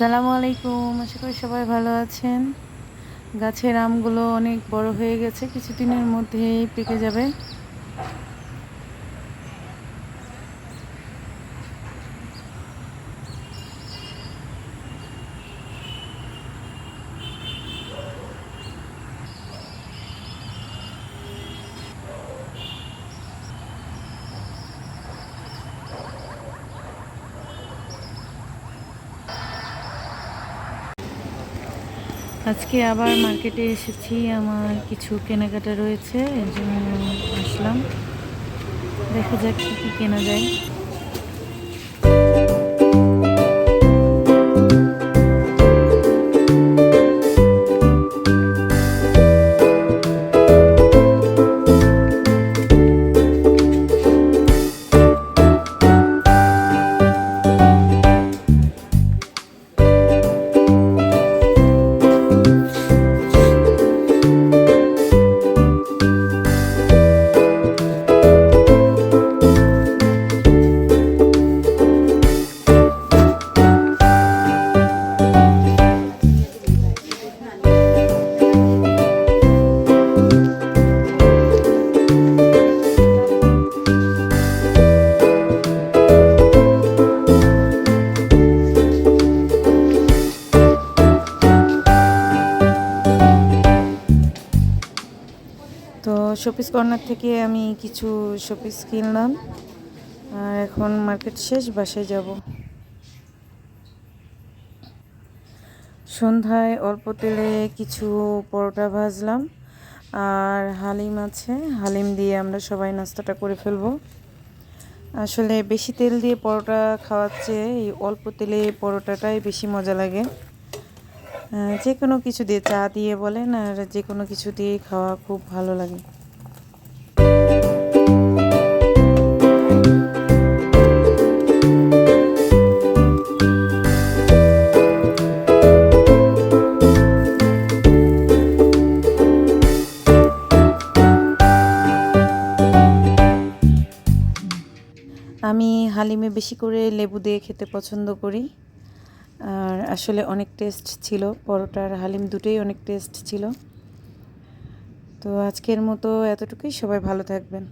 আসসালামু আলাইকুম আশা করি সবাই ভালো আছেন। গাছের আমগুলো অনেক বড় হয়ে গেছে, কিছুদিনের মধ্যেই পেকে যাবে। আজকে আবার মার্কেটে এসেছি, আমার কিছু কেনাকাটা রয়েছে এর জন্য আসলাম। দেখা যাক কী কী কেনা যায়। শপিস কর্নার থেকে আমি কিছু শপিস কিনলাম। আর এখন মার্কেট শেষ, বাসায় যাব। সন্ধ্যায় অল্প তেলে কিছু পরোটা ভাজলাম। আর হালিম আছে, হালিম দিয়ে আমরা সবাই নাস্তাটা করে ফেলব। আসলে বেশি তেল দিয়ে পরোটা খাওয়ার চেয়ে এই অল্প তেলে পরোটাটাই বেশি মজা লাগে। যে কোনো কিছু দিয়ে চা দিয়ে বলেন, আর যে কোনো কিছু দিয়ে খাওয়া খুব ভালো লাগে। আমি হালিমে বেশি করে লেবু দিয়ে খেতে পছন্দ করি। আর আসলে অনেক টেস্ট ছিল, পরোটার হালিম দুটোই অনেক টেস্ট ছিল। তো আজকের মতো এতটুকুই, সবাই ভালো থাকবেন।